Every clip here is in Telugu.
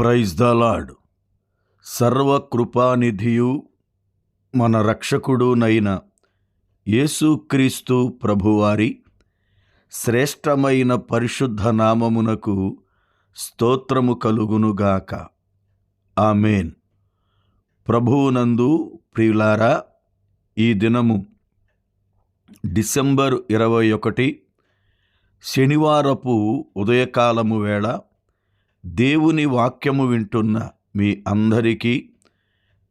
ప్రైజ్ ద లాడ్ సర్వకృపానిధియు మన రక్షకుడునైన యేసుక్రీస్తు ప్రభువారి శ్రేష్టమైన పరిశుద్ధ నామమునకు స్తోత్రము కలుగునుగాక. ఆమెన్. ప్రభువునందు ప్రియులారా ఈ దినము డిసెంబర్ ఇరవై ఒకటి శనివారపు ఉదయకాలము వేళ దేవుని వాక్యము వింటున్న మీ అందరికీ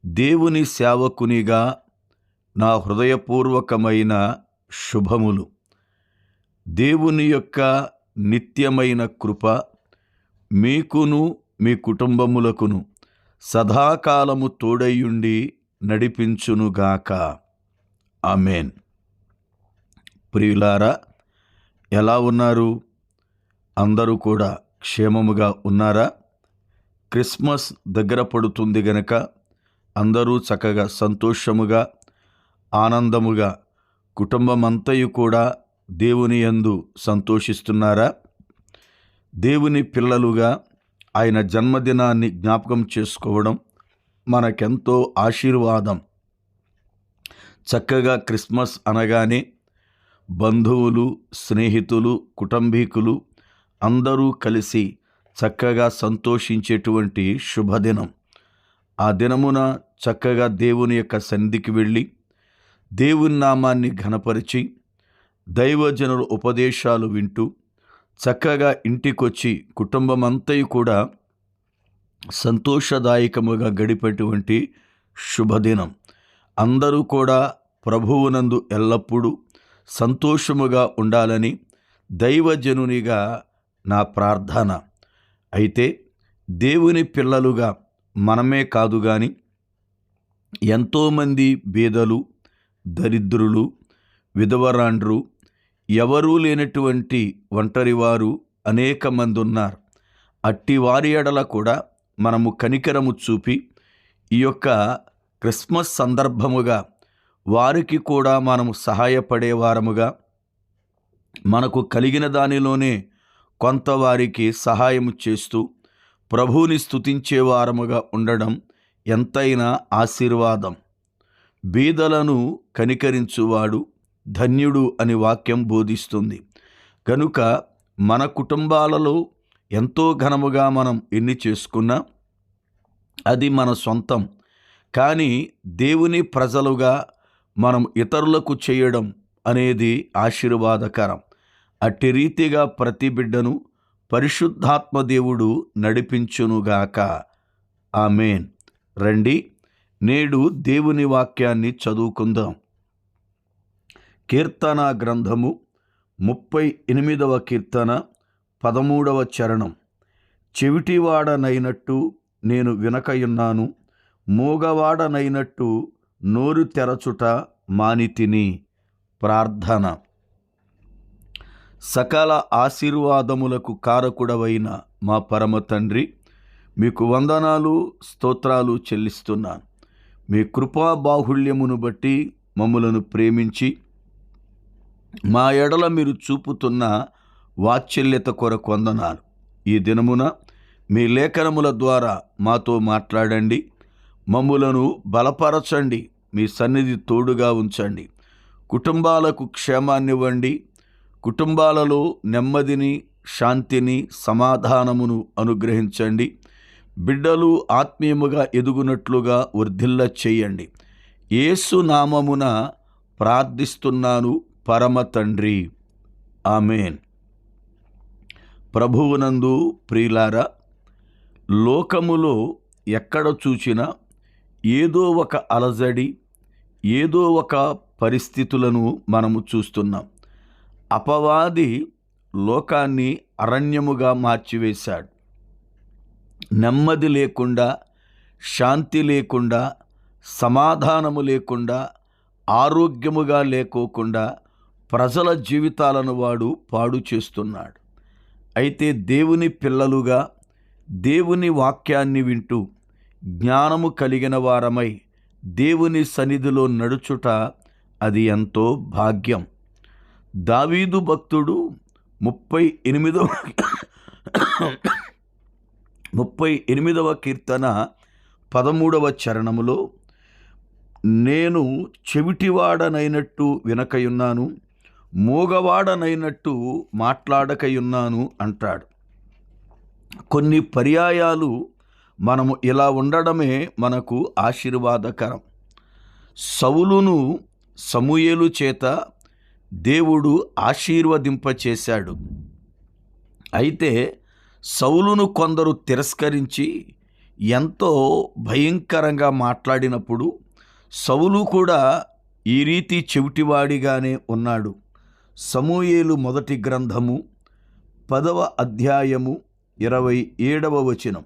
దేవుని సేవకునిగా నా హృదయపూర్వకమైన శుభములు. దేవుని యొక్క నిత్యమైన కృప మీకును మీ కుటుంబములకును సదాకాలము తోడయుండి నడిపించునుగాక ఆమెన్. ప్రియులారా ఎలా ఉన్నారు? అందరూ కూడా క్షేమముగా ఉన్నారా? క్రిస్మస్ దగ్గర పడుతుంది గనక అందరూ చక్కగా సంతోషముగా ఆనందముగా కుటుంబమంతయు కూడా దేవుని యందు సంతోషిస్తున్నారా? దేవుని పిల్లలుగా ఆయన జన్మదినాన్ని జ్ఞాపకం చేసుకోవడం మనకెంతో ఆశీర్వాదం. చక్కగా క్రిస్మస్ అనగానే బంధువులు స్నేహితులు కుటుంబీకులు అందరూ కలిసి చక్కగా సంతోషించేటువంటి శుభదినం. ఆ దినమున చక్కగా దేవుని యొక్క సన్నిధికి వెళ్ళి దేవుని నామాన్ని ఘనపరిచి దైవజనుల ఉపదేశాలు వింటూ చక్కగా ఇంటికొచ్చి కుటుంబమంతయు కూడా సంతోషదాయకముగా గడిపేటువంటి శుభదినం. అందరూ కూడా ప్రభువునందు ఎల్లప్పుడూ సంతోషముగా ఉండాలని దైవజనునిగా నా ప్రార్థన. అయితే దేవుని పిల్లలుగా మనమే కాదు కానీ ఎంతోమంది బీదలు దరిద్రులు విధవరాండ్రు ఎవరూ లేనటువంటి ఒంటరివారు అనేక మంది ఉన్నారు అట్టి వారి ఎడల కూడా మనము కనికరము చూపి ఈ యొక్క క్రిస్మస్ సందర్భముగా వారికి కూడా మనము సహాయపడే వారముగా మనకు కలిగిన దానిలోనే కొంత వారికి సహాయము చేస్తూ ప్రభువుని స్థుతించేవారముగా ఉండడం ఎంతైనా ఆశీర్వాదం. బీదలను కనికరించువాడు ధన్యుడు అని వాక్యం బోధిస్తుంది. కనుక మన కుటుంబాలలో ఎంతో ఘనముగా మనం ఎన్ని చేసుకున్నా అది మన సొంతం. కానీ దేవుని ప్రజలుగా మనం ఇతరులకు చేయడం అనేది ఆశీర్వాదకరం. అట్టి రీతిగా ప్రతి బిడ్డను పరిశుద్ధాత్మ దేవుడు నడిపించునుగాక ఆమెన్. రండి నేడు దేవుని వాక్యాన్ని చదువుకుందాం. కీర్తన గ్రంథము ముప్పై ఎనిమిదవ కీర్తన పదమూడవ చరణం. చెవిటివాడనైనట్టు నేను వినకయున్నాను మూగవాడనైనట్టు నోరు తెరచుట మానితిని. ప్రార్థన. సకల ఆశీర్వాదములకు కారకుడవైన మా పరమ తండ్రి మీకు వందనాలు స్తోత్రాలు చెల్లిస్తున్నాను. మీ కృపా బాహుళ్యమును బట్టి మమ్మలను ప్రేమించి మా ఎడల మీరు చూపుతున్న వాత్సల్యత కొరకు వందనాలు. ఈ దినమున మీ లేఖనముల ద్వారా మాతో మాట్లాడండి మమ్ములను బలపరచండి మీ సన్నిధి తోడుగా ఉంచండి కుటుంబాలకు క్షేమాన్నివ్వండి కుటుంబాలలో నెమ్మదిని శాంతిని సమాధానమును అనుగ్రహించండి. బిడ్డలు ఆత్మీయముగా ఎదుగునట్లుగా వర్ధిల్ల చేయండి. యేసు నామమున ప్రార్థిస్తున్నాను పరమ తండ్రి. ఆమెన్. ప్రభువునందు ప్రియులారా లోకములో ఎక్కడ చూచినా ఏదో ఒక అలజడి ఏదో ఒక పరిస్థితులను మనము చూస్తున్నాం. అపవాది లోకాన్ని అరణ్యముగా మార్చివేశాడు. నెమ్మది లేకుండా శాంతి లేకుండా సమాధానము లేకుండా ఆరోగ్యముగా లేకోకుండా ప్రజల జీవితాలను వాడు పాడు చేస్తున్నాడు. అయితే దేవుని పిల్లలుగా దేవుని వాక్యాన్ని వింటూ జ్ఞానము కలిగిన వారమై దేవుని సన్నిధిలో నడుచుట అది ఎంతో భాగ్యం. దావీదు భక్తుడు ముప్పై ఎనిమిదవ ముప్పై ఎనిమిదవ కీర్తన పదమూడవ చరణములో నేను చెవిటివాడనైనట్టు వినకయున్నాను మూగవాడనైనట్టు మాట్లాడకయున్నాను అంటాడు. కొన్ని పర్యాయాలు మనము ఇలా ఉండడమే మనకు ఆశీర్వాదకరం. సౌలును సమూయేలు చేత దేవుడు ఆశీర్వదింపచేశాడు. అయితే సౌలును కొందరు తిరస్కరించి ఎంతో భయంకరంగా మాట్లాడినప్పుడు సౌలు కూడా ఈ రీతి చెవిటివాడిగానే ఉన్నాడు. సమూయేలు మొదటి గ్రంథము పదవ అధ్యాయము ఇరవై ఏడవ వచనం.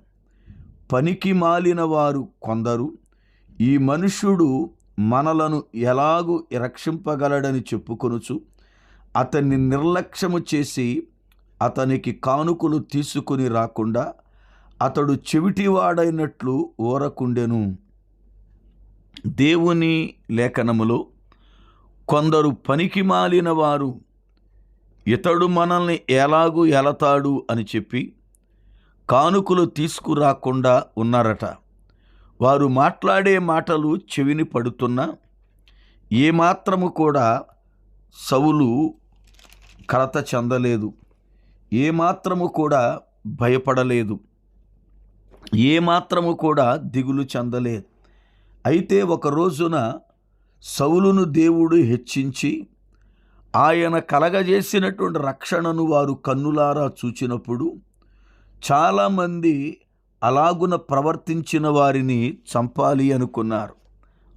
పనికి మాలిన వారు కొందరు ఈ మనుష్యుడు మనలను ఎలాగూ రక్షింపగలడని చెప్పుకొనుచు అతన్ని నిర్లక్ష్యము చేసి అతనికి కానుకలు తీసుకుని రాకుండా అతడు చెవిటివాడైనట్లు ఓరకుండెను. దేవుని లేఖనములో కొందరు పనికి మాలిన వారు ఇతడు మనల్ని ఎలాగూ ఎలతాడు అని చెప్పి కానుకలు తీసుకురాకుండా ఉన్నారట. వారు మాట్లాడే మాటలు చెవిని పడుతున్నా ఏమాత్రము కూడా సవులు కలత చెందలేదు. ఏమాత్రము కూడా భయపడలేదు. ఏమాత్రము కూడా దిగులు చెందలేదు. అయితే ఒక రోజున సౌలును దేవుడు హెచ్చించి ఆయన కలగజేసినటువంటి రక్షణను వారు కన్నులారా చూచినప్పుడు చాలామంది అలాగున ప్రవర్తించిన వారిని చంపాలి అనుకున్నారు.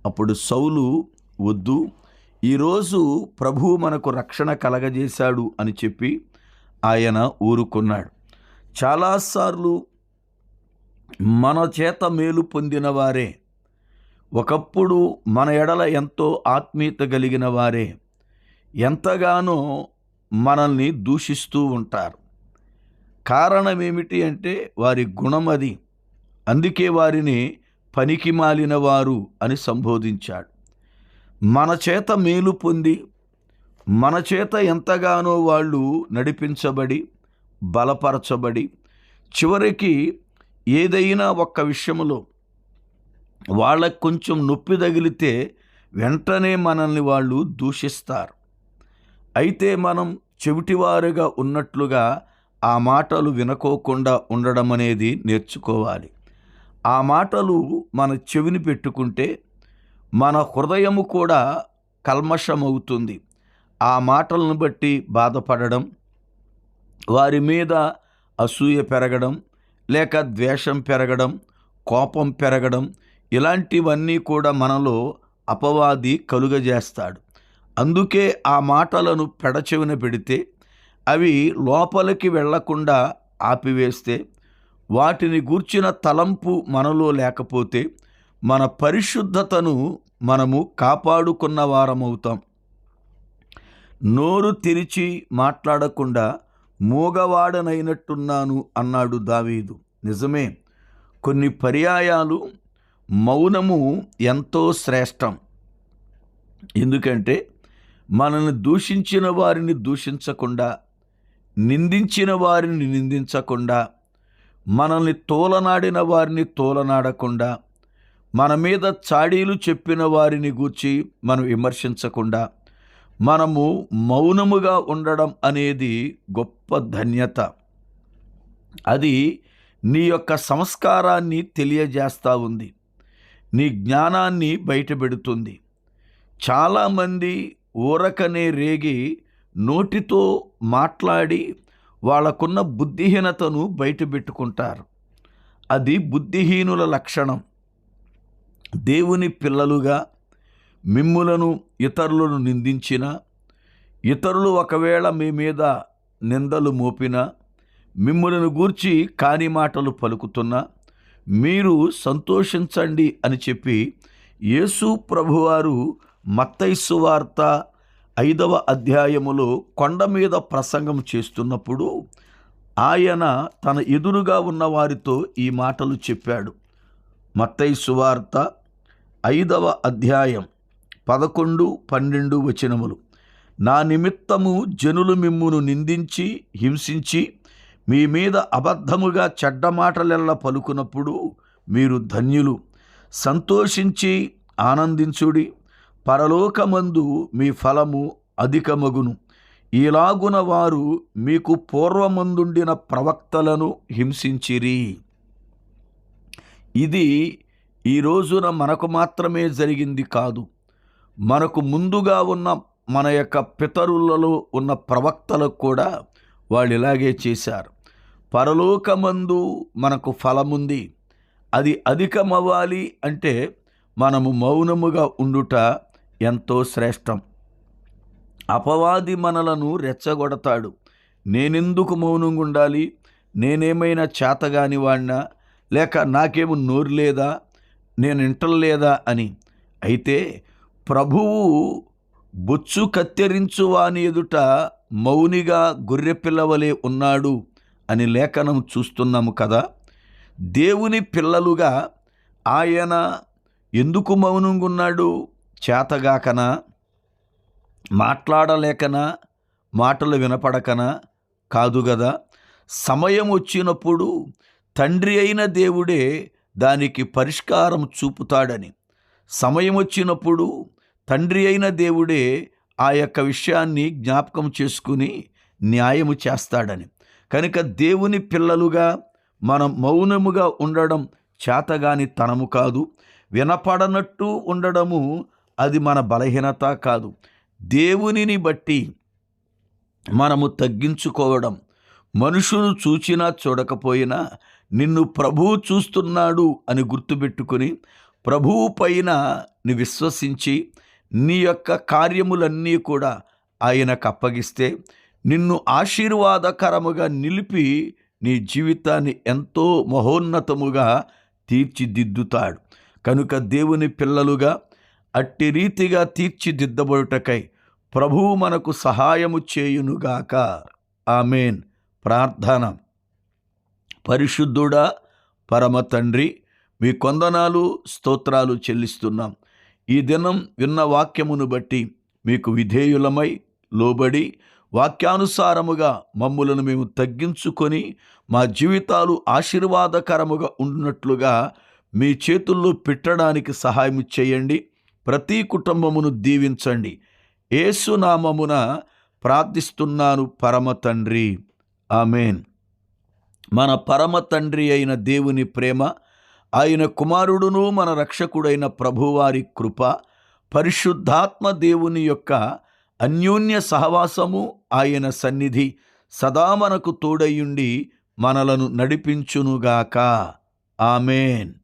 అప్పుడు సౌలు వద్దు ఈరోజు ప్రభువు మనకు రక్షణ కలగజేశాడు అని చెప్పి ఆయన ఊరుకున్నాడు. చాలాసార్లు మన చేత మేలు పొందిన వారే ఒకప్పుడు మన ఎడల ఎంతో ఆత్మీయత కలిగిన వారే ఎంతగానో మనల్ని దూషిస్తూ ఉంటారు. కారణం ఏమిటి అంటే వారి గుణం అది అందుకే వారిని పనికి మాలిన వారు అని సంబోధించాడు. మన చేత మేలు పొంది మన చేత ఎంతగానో వాళ్ళు నడిపించబడి బలపరచబడి చివరికి ఏదైనా ఒక్క విషయంలో వాళ్ళకు కొంచెం నొప్పి తగిలితే వెంటనే మనల్ని వాళ్ళు దూషిస్తారు. అయితే మనం చెవిటివారుగా ఉన్నట్లుగా ఆ మాటలు వినకోకుండా ఉండడం అనేది నేర్చుకోవాలి. ఆ మాటలు మన చెవిని పెట్టుకుంటే మన హృదయము కూడా కల్మషమవుతుంది. ఆ మాటలను బట్టి బాధపడడం వారి మీద అసూయ పెరగడం లేక ద్వేషం పెరగడం కోపం పెరగడం ఇలాంటివన్నీ కూడా మనలో అపవాది కలుగజేస్తాడు. అందుకే ఆ మాటలను పెడచెవిన పెడితే అవి లోపలికి వెళ్ళకుండా ఆపివేస్తే వాటిని గూర్చిన తలంపు మనలో లేకపోతే మన పరిశుద్ధతను మనము కాపాడుకున్న వారమవుతాం. నోరు తెరిచి మాట్లాడకుండా మూగవాడనైనట్టున్నాను అన్నాడు దావీదు. నిజమే కొన్ని పర్యాయాలు మౌనము ఎంతో శ్రేష్టం. ఎందుకంటే మనల్ని దూషించిన వారిని దూషించకుండా నిందించిన వారిని నిందించకుండా మనల్ని తోలనాడిన వారిని తోలనాడకుండా మన మీద చాడీలు చెప్పిన వారిని గూర్చి మనం విమర్శించకుండా మనము మౌనముగా ఉండడం అనేది గొప్ప ధన్యత. అది నీ యొక్క సంస్కారాన్ని తెలియజేస్తూ ఉంది. నీ జ్ఞానాన్ని బయటపెడుతుంది. చాలామంది ఊరకనే రేగి నోటితో మాట్లాడి వాళ్ళకున్న బుద్ధిహీనతను బయటపెట్టుకుంటారు. అది బుద్ధిహీనుల లక్షణం. దేవుని పిల్లలుగా మిమ్ములను ఇతరులను నిందించిన ఇతరులు ఒకవేళ మీ మీద నిందలు మోపినా మిమ్ములను గూర్చి కాని మాటలు పలుకుతున్నా మీరు సంతోషించండి అని చెప్పి యేసు ప్రభువారు మత్తైసు వార్త ఐదవ అధ్యాయములో కొండ మీద ప్రసంగం చేస్తున్నప్పుడు ఆయన తన ఎదురుగా ఉన్న వారితో ఈ మాటలు చెప్పాడు. మత్తై సువార్త ఐదవ అధ్యాయం పదకొండు పన్నెండు వచనములు. నా నిమిత్తము జనులు మిమ్మును నిందించి హింసించి మీ మీద అబద్ధముగా చెడ్డ మాటలెల్ల పలుకున్నప్పుడు మీరు ధన్యులు. సంతోషించి ఆనందించుడి. పరలోకమందు మీ ఫలము అధికమగును. ఇలాగున వారు మీకు పూర్వమందుండిన ప్రవక్తలను హింసించిరి. ఇది ఈ రోజున మనకు మాత్రమే జరిగింది కాదు. మనకు ముందుగా ఉన్న మన యొక్క పితరులలో ఉన్న ప్రవక్తలకు కూడా వాళ్ళు ఇలాగే చేశారు. పరలోకమందు మనకు ఫలముంది. అది అధికమవ్వాలి అంటే మనము మౌనముగా ఉండుట ఎంతో శ్రేష్టం. అపవాది మనలను రెచ్చగొడతాడు. నేనెందుకు మౌనంగా ఉండాలి? నేనేమైనా చేతగాని వాడినా? లేక నాకేమో నోరు లేదా? నేను ఇంటలేదా? అని. అయితే ప్రభువు బొచ్చు కత్తిరించు వాని ఎదుట మౌనిగా గొర్రెపిల్లవలే ఉన్నాడు అని లేఖనం చూస్తున్నాము కదా. దేవుని పిల్లలుగా ఆయన ఎందుకు మౌనంగా ఉన్నాడు? చేతగాకనా? మాట్లాడలేకనా? మాటలు వినపడకనా? కాదు గదా. సమయం వచ్చినప్పుడు తండ్రి అయిన దేవుడే దానికి పరిష్కారం చూపుతాడని. సమయం వచ్చినప్పుడు తండ్రి అయిన దేవుడే ఆ యొక్క విషయాన్ని జ్ఞాపకం చేసుకుని న్యాయము చేస్తాడని. కనుక దేవుని పిల్లలుగా మనం మౌనముగా ఉండడం చేతగాని తనము కాదు. వినపడనట్టు ఉండడము అది మన బలహీనత కాదు. దేవునిని బట్టి మనము తగ్గించుకోవడం మనుషులు చూచినా చూడకపోయినా నిన్ను ప్రభువు చూస్తున్నాడు అని గుర్తుపెట్టుకుని ప్రభువు పైన నీ విశ్వసించి నీ యొక్క కార్యములన్నీ కూడా ఆయనకు అప్పగిస్తే నిన్ను ఆశీర్వాదకరముగా నిలిపి నీ జీవితాన్ని ఎంతో మహోన్నతముగా తీర్చిదిద్దుతాడు. కనుక దేవుని పిల్లలుగా అట్టి రీతిగా తీర్చిదిద్దబడుటకై ప్రభువు మనకు సహాయము చేయునుగాక. ఆమెన్. ప్రార్థన. పరిశుద్ధుడా పరమ తండ్రి మీ కొందనాలు స్తోత్రాలు చెల్లిస్తున్నాం. ఈ దినం విన్న వాక్యమును బట్టి మీకు విధేయులమై లోబడి వాక్యానుసారముగా మమ్ములను మేము తగ్గించుకొని మా జీవితాలు ఆశీర్వాదకరముగా ఉన్నట్లుగా మీ చేతుల్లో పెట్టడానికి సహాయం చేయండి. ప్రతి కుటుంబమును దీవించండి. ఏసునామమున ప్రార్థిస్తున్నాను పరమ తండ్రి. ఆమెన్. మన పరమ తండ్రి అయిన దేవుని ప్రేమ ఆయన కుమారుడును మన రక్షకుడైన ప్రభువారి కృప పరిశుద్ధాత్మ దేవుని యొక్క అన్యోన్య సహవాసము ఆయన సన్నిధి సదా మనకు తోడయుండి మనలను నడిపించునుగాక. ఆమెన్.